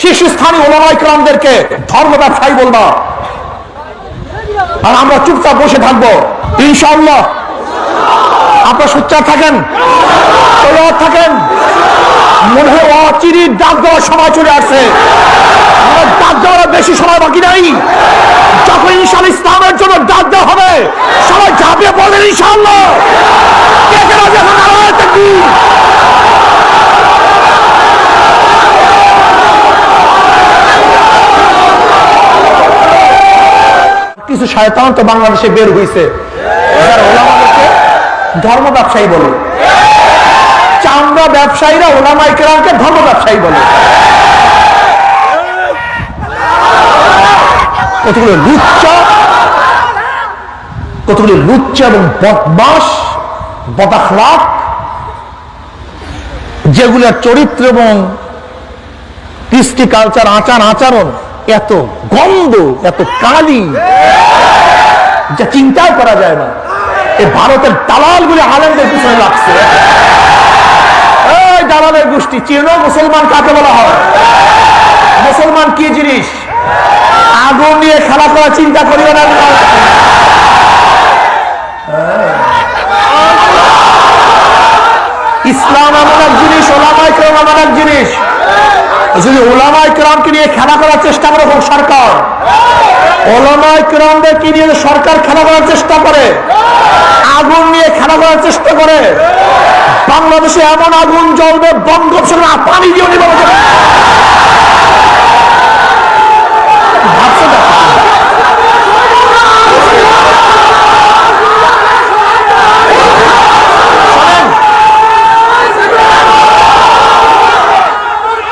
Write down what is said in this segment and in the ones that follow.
শীর্ষস্থানীয় ওলামাই ক্রামদেরকে ধর্ম ব্যবসায়ী বলবা। আর আমরা চুপচাপ বসে থাকব। ইনশাল্লাহ আপনারা সোচ্চার থাকেন? থাকেন? মনে হয় অচিরির ডাক দেওয়ার সময় চলে আসছে। ডাক দেওয়ার বেশি সময় বাকি নাই। যখন ইনশাল ইসলামের জন্য ডাক দেওয়া হবে সবাই ঝাঁপিয়ে পড়বেন ইনশাআল্লাহ কে কে রাজি আছেন? নারায়ে তাকবীর। কিছু শয়তান তো বাংলাদেশে বের হয়েছে ধর্ম ব্যবসায়ী বলে। চামড়া ব্যবসায়ীরা ওলামাই কেরামকে ধর্ম ব্যবসায়ী বলে। কতগুলো লুচ্চা কতগুলো লুচ্চা এবং বদমাস বদাখলাক, যেগুলোর চরিত্র এবং কৃষ্টি কালচার, আচার, আচরণ এত গন্ধ, এত কালি, যা চিন্তাও করা যায় না। এই ভারতের দালাল গুলি আলেমদের পিছনে লাগছে। দালালের গোষ্ঠী চিনো মুসলমান কাকে বলা হয়? মুসলমান কি জিনিস? আগুন নিয়ে খেলা করা চিন্তা করিও না। ইসলাম এমন এক জিনিস কেরাম এমন এক জিনিস। যদি ওলামায় ক্রামকে নিয়ে খেলা করার চেষ্টা করে হোক সরকার? ওলামায় ক্রামদেরকে নিয়ে সরকার খেলা করার চেষ্টা করে, আগুন নিয়ে খেলা করার চেষ্টা করে, বাংলাদেশে এমন আগুন জ্বলবে, বঙ্গোপসাগর পানি দিয়ে নিবে ভাবছ দেখো। শোনেন,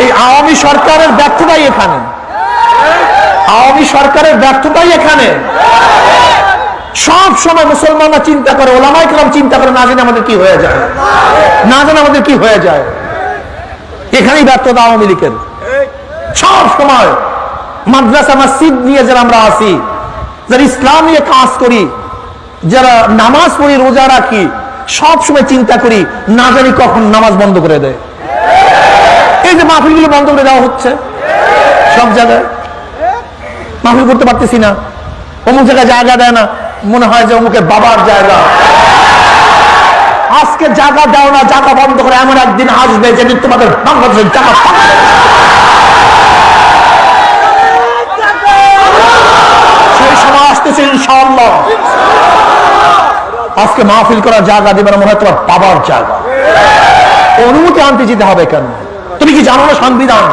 এই আওয়ামী সরকারের ব্যর্থতাই এখানে। আওয়ামী সরকারের ব্যর্থতাই এখানে। সব সময় মুসলমানরা চিন্তা করে ওলামাই কেরাম চিন্তা করে, না জানে আমাদের কি হয়ে যায়। না জানে আমাদের কি হয়ে যায়। এখানেই ব্যর্থতা আওয়ামী লীগের। সব সময় মাদ্রাসা মসজিদ নিয়ে যারা আমরা আসি যারা ইসলাম নিয়ে কাজ করি, যারা নামাজ পড়ি, রোজা রাখি, সব সময় চিন্তা করি, না জানি কখন নামাজ বন্ধ করে দেয়। এই যে মাহফিলগুলো বন্ধ করে দেওয়া হচ্ছে, সব জায়গায়। মাহফিল করতে পারতেছি না। অমুক জায়গায় জায়গা দেয় না। মনে হয় যে অমুকের বাবার জায়গা। আজকে জায়গা দাও না, জায়গা বন্ধ করে এমন একদিন আসবে যেদিন তোমাদের বাংলাদেশের জায়গা। সেই সময় আসতেছে ইনশাআল্লাহ। আজকে মাহফিল করার জায়গা দেবে না, মনে হয় তোমার বাবার জায়গা। অনুমতি আনতে যেতে হবে কেন? তুমি কি জানো না সংবিধান?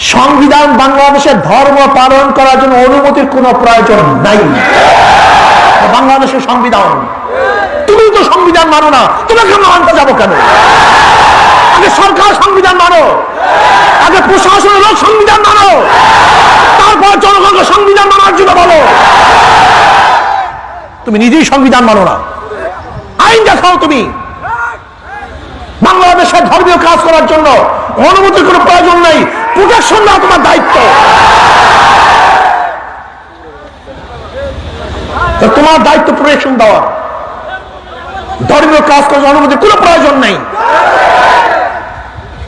সংবিধান বাংলাদেশের ধর্ম পালন করার জন্য অনুমতির কোনো প্রয়োজন নাই। বাংলাদেশের সংবিধান। তুমি তো সংবিধান মানো না, তোমাকে আমরা আনতে যাব কেন? আগে সরকার সংবিধান মানো, আগে প্রশাসনের লোক সংবিধান মানো, তারপর জনগণকে সংবিধান মানার জন্য বলো। তুমি নিজেই সংবিধান মানো না। আইন দেখাও তুমি। বাংলাদেশের ধর্মীয় কাজ করার জন্য অনুমতির কোনো প্রয়োজন নেই। প্রোটেকশন দেওয়া তোমার দায়িত্ব। তোমার দায়িত্ব প্রোটেকশন দেওয়া। ধর্মীয় কাজ করার অনুমতির কোনো প্রয়োজন নেই।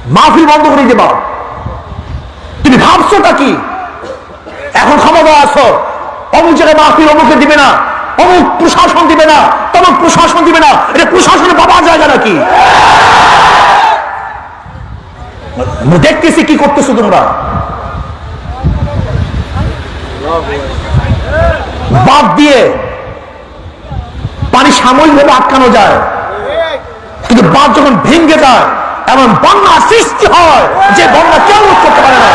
মাহফিল বন্ধ করে দেবা। তুমি ভাবছোটা কি? এখন ক্ষমতা আছো। অমুক জায়গায় মাহফিল অমুকে দিবে না। অমুক প্রশাসন দিবে না, তমুক প্রশাসন দিবে না। এটা প্রশাসনের বাবার জায়গা নাকি? দেখতেছি কি করতেছো তোমরা। বাদ দিয়ে পানি সাময়িক সাময়িকভাবে আটকানো যায়। কিন্তু বাঁধ যখন ভেঙে যায়, এমন বন্যা সৃষ্টি হয় যে বন্যা কেউ করতে পারে না।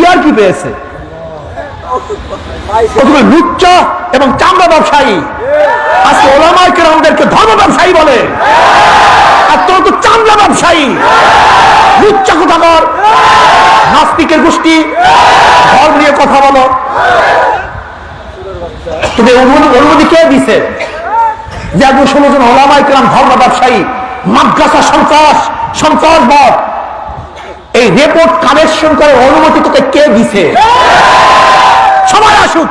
ইয়ার কি পেয়েছে? প্রথমে লুচ্চা এবং চামড়া ব্যবসায়ী। আজকে ওলামাই কেরামদেরকে ধর্ম ব্যবসায়ী বলে। আর তোর তো চামড়া ব্যবসায়ী। লুচ্চা কোথাকার? নাস্তিকের গোষ্ঠী। ধর্ম নিয়ে কথা বলো। তুমি অনুমতি কে দিছে? যে একজন ষোলো জন ওলামাই কেরাম ধর্ম ব্যবসায়ী, মাদ্রাসা সন্ত্রাস সন্ত্রাসবাদ এই রিপোর্ট কালেকশন করে অনুমতি তোকে কে দিছে? সময় আসুক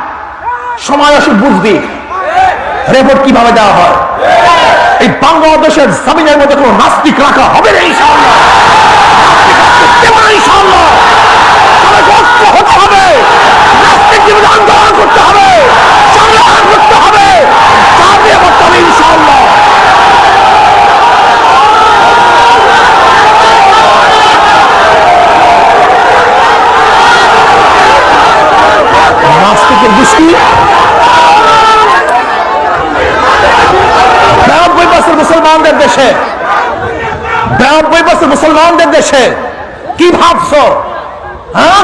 সময় আসুক বুঝবি রেপোর্ট কীভাবে দেওয়া হয়? এই বাংলাদেশের জমিনের মধ্যে কোনো নাস্তিক রাখা হবে না ইনশাআল্লাহ নাস্তিক মুসলমানদের দেশে কি ভাবছ? হ্যাঁ?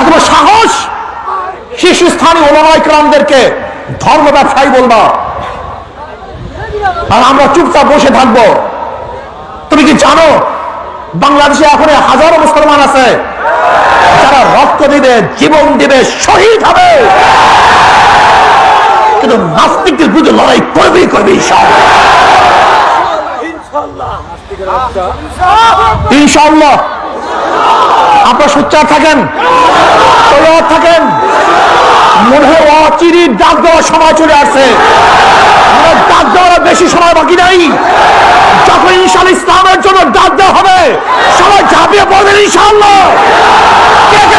এত সাহস? শীর্ষস্থানীয় ওলামাই ক্রামদেরকে ধর্ম ব্যবসায়ী বলবা। আর আমরা চুপচাপ বসে থাকব। তুমি কি জানো, বাংলাদেশে এখন হাজারো মুসলমান আছে? যারা রক্ত দিবে, জীবন দিবে, শহীদ হবে। কিন্তু নাস্তিকদের বিরুদ্ধে লড়াই করবেই করবে ইনশাল্লাহ আপনারা সোচ্চার থাকেন থাকেন। মনে হয় অচিরির ডাক দেওয়ার সময় চলে আসছে। ডাক দেওয়ার বেশি সময় বাকি নাই। যখন ইনশাল ইসলামের জন্য ডাক দেওয়া হবে, সবাই ঝাঁপিয়ে পড়বেন ইনশাল্লাহ কে কে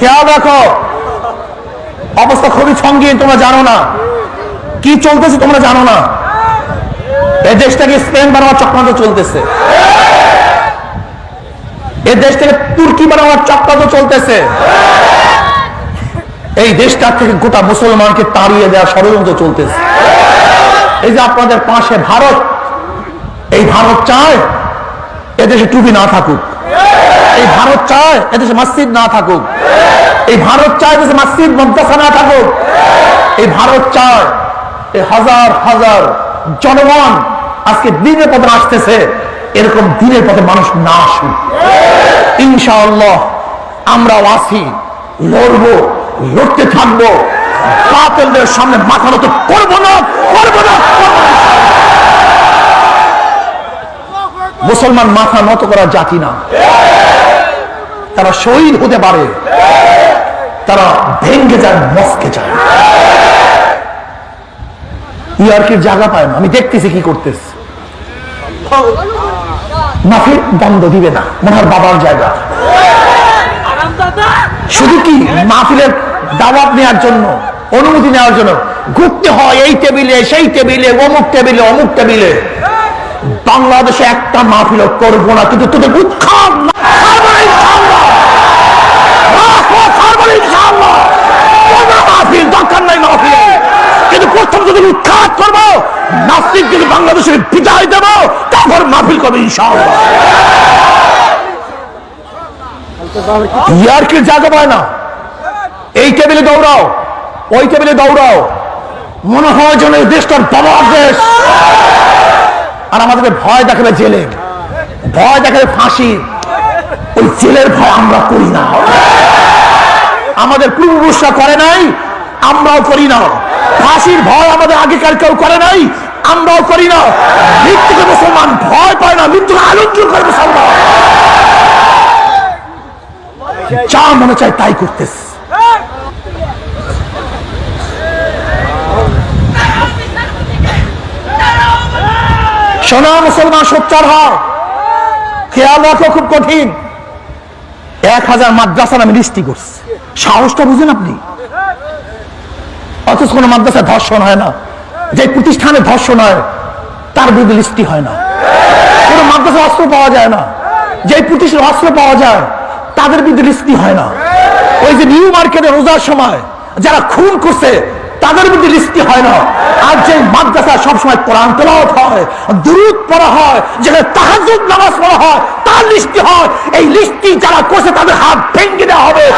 খেয়াল রাখো। অবস্থা খুবই সঙ্গীন, তোমরা জানো না। কি চলতেছে তোমরা জানো না। এই দেশটাকে স্পেন বানানোর চক্রান্ত চলতেছে। এই দেশ থেকে তুর্কি বানাবার চক্রান্ত চলতেছে। এই দেশটা থেকে গোটা মুসলমানকে তাড়িয়ে দেওয়া ষড়যন্ত্র চলতেছে। এই যে আপনাদের পাশে ভারত, এই ভারত চায় এদেশে টুপি না থাকুক। এই ভারত চায় এদেশে মসজিদ না থাকুক। এই ভারত চায় এদেশে মসজিদ, মাদ্রাসা না থাকুক। এই ভারত চায় এই হাজার হাজার জনগণ আজকে দিনের পথে আসতেছে, এরকম দিনের পথে মানুষ না আসুক। ইনশাআল্লাহ আমরাও আসি লড়বো, লড়তে থাকব। বাতিলদের সামনে মাথা নত করব না করব না। মুসলমান মাথা নত করা জাতি না। তারা শহীদ হতে পারে। তারা ভেঙ্গে যায়, মস্কে যায়। ইয়ার্কির জায়গা পায় না। আমি দেখতেছি কি করতেছে। মাফির দ্বন্দ্ব দিবে না। মনে বাবার জায়গা। শুধু কি মাহফিলের দাওয়াত নেওয়ার জন্য, অনুমতি নেওয়ার জন্য? ঘুরতে হয় এই টেবিলে, সেই টেবিলে, অমুক টেবিলে অমুক টেবিলে। বাংলাদেশে একটা মাহফিল করব না, কিন্তু তোদের উৎখাত না ছাড়বো না ইনশাআল্লাহ। রাখব, ছাড়বো না ইনশাআল্লাহ। কোনো মাহফিল দরকার নাই মাহফিল। কিন্তু প্রথম যদি উৎখাত করব নাস্তিক যদি বাংলাদেশের বিদায় দেবো, তারপর মাহফিল করব ইনশাআল্লাহ। ইয়ার্কির জায়গা পায় না। এই টেবিলে দৌড়াও, ওই টেবিলে দৌড়াও। মনে হয় যেন এই দেশটার বাবার দেশ। আর আমাদেরকে ভয় দেখাবে জেলে। ভয় দেখাবে ফাঁসি। ওই জেলের ভয় আমরা করি না। আমাদের পূর্বপুরুষরা করে নাই আমরাও করি না। ফাঁসির ভয় আমাদের আগেকার কেউ করে নাই, আমরাও করি না। মৃত্যুকে মুসলমান ভয় পায় না, মৃত্যুকে আনন্দ করে মুসলমান। যা মনে চায় তাই করতেছে। সোনা মুসলমান, সোচ্চার হও। খেয়াল রাখো, খুব কঠিন। এক হাজার মাদ্রাসা নামে লিস্টি করছে। সাহসটা বুঝেন আপনি? অথচ কোনো মাদ্রাসায় ধর্ষণ হয় না। যে প্রতিষ্ঠানে ধর্ষণ হয়, তার বিরুদ্ধে লিস্টি হয় না। কোনো মাদ্রাসা অস্ত্র পাওয়া যায় না। যে প্রতিষ্ঠানে অস্ত্র পাওয়া যায়, তাদের বিরুদ্ধে লিস্টি হয় না। ওই যে নিউ মার্কেটে রোজার সময় যারা খুন করছে, তাদের মধ্যে লিস্টি হয় না। আর যে মাদ্রাসা সবসময় কোরআন তেলাওয়াত হয়, দুরুদ পড়া হয়, যেখানে তাহাজুদ নামাজ পড়া হয়, তার লিস্টি হয়। এই লিস্টি যারা করছে, তাদের হাত ভেঙে দেওয়া হবে।